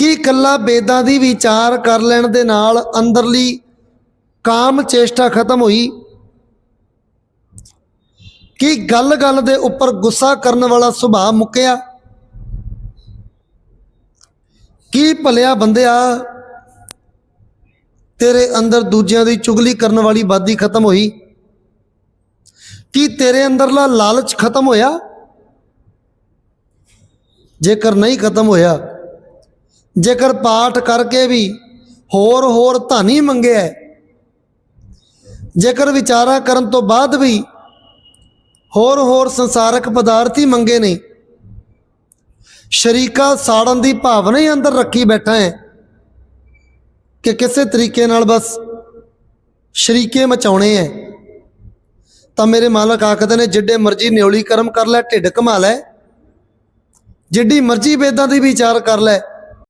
ਕੀ ਇਕੱਲਾ ਬੇਦਾਂ ਦੀ ਵਿਚਾਰ ਕਰ ਲੈਣ ਦੇ ਨਾਲ ਅੰਦਰਲੀ ਕਾਮ ਚੇਸ਼ਟਾ ਖਤਮ ਹੋਈ? ਕੀ ਗੱਲ-ਗੱਲ ਦੇ ਉੱਪਰ ਗੁੱਸਾ ਕਰਨ ਵਾਲਾ ਸੁਭਾਅ ਮੁੱਕਿਆ? ਕੀ ਭਲਿਆ ਬੰਦਿਆ, ਤੇਰੇ ਅੰਦਰ ਦੂਜਿਆਂ ਦੀ ਚੁਗਲੀ ਕਰਨ ਵਾਲੀ ਬਾਦੀ ਖਤਮ ਹੋਈ? ਕੀ ਤੇਰੇ ਅੰਦਰਲਾ ਲਾਲਚ ਖਤਮ ਹੋਇਆ? ਜੇਕਰ ਨਹੀਂ ਖਤਮ ਹੋਇਆ ਜੇਕਰ ਪਾਠ ਕਰਕੇ ਵੀ ਹੋਰ ਹੋਰ ਧਨ ਮੰਗਿਆ ਜੇਕਰ ਵਿਚਾਰਾ ਕਰਨ ਤੋਂ ਬਾਅਦ ਵੀ ਹੋਰ ਹੋਰ ਸੰਸਾਰਕ ਪਦਾਰਥ ਹੀ ਮੰਗੇ ਨੇ, ਸ਼ਰੀਕਾ ਸਾੜਨ ਦੀ ਭਾਵਨਾ ਹੀ ਅੰਦਰ ਰੱਖੀ ਬੈਠਾ ਹੈ ਕਿ ਕਿਸੇ ਤਰੀਕੇ ਨਾਲ ਬਸ ਸ਼ਰੀਕੇ ਮਚਾਉਣੇ ਐ ਤਾਂ ਮੇਰੇ ਮਾਲਕ ਆਖਦੇ ਨੇ, ਜਿੱਡੇ ਮਰਜ਼ੀ ਨਿਉਲੀ ਕਰਮ ਕਰ ਲੈ, ਢਿੱਡ ਕਮਾ ਲੈ, ਜਿੱਡੀ ਮਰਜ਼ੀ ਵੇਦਾਂ ਦੀ ਵਿਚਾਰ ਕਰ ਲੈ